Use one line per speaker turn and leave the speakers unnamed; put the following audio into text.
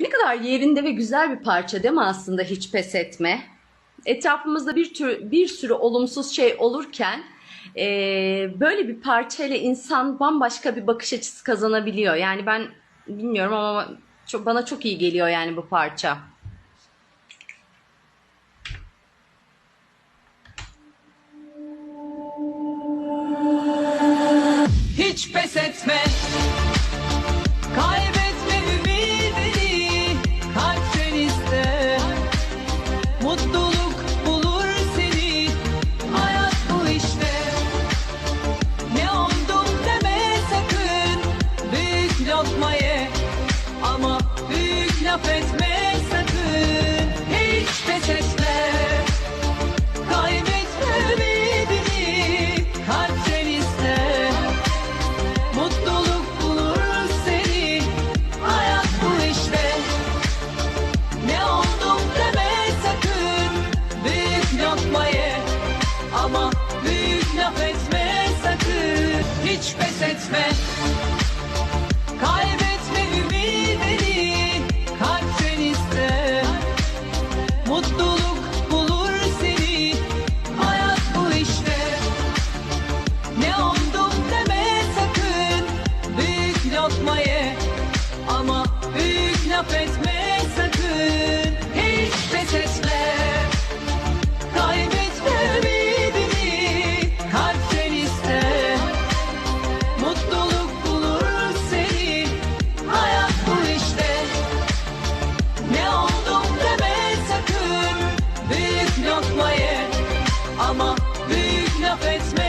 Ne kadar yerinde ve güzel bir parça değil mi aslında hiç pes etme? Etrafımızda bir tür bir sürü olumsuz şey olurken eee, böyle bir parçayla insan bambaşka bir bakış açısı kazanabiliyor. Yani ben bilmiyorum ama çok, bana çok iyi geliyor yani bu parça.
Hiç pes etme Ye Ama büyük laf etme sakın. Hiç pes etme. Kaybetme ümidini Kalpten iste Mutluluk bulur seni. Hayat bu işte. Ne oldum deme sakın. Büyük ye Ama büyük laf etme laf etme sakın. Hiç pes etme. Kaybetme ümidini Kalpten iste. Mutluluk bulur seni. Hayat bu işte. Ne oldum deme sakın. Büyük lokma ye Ama büyük laf etme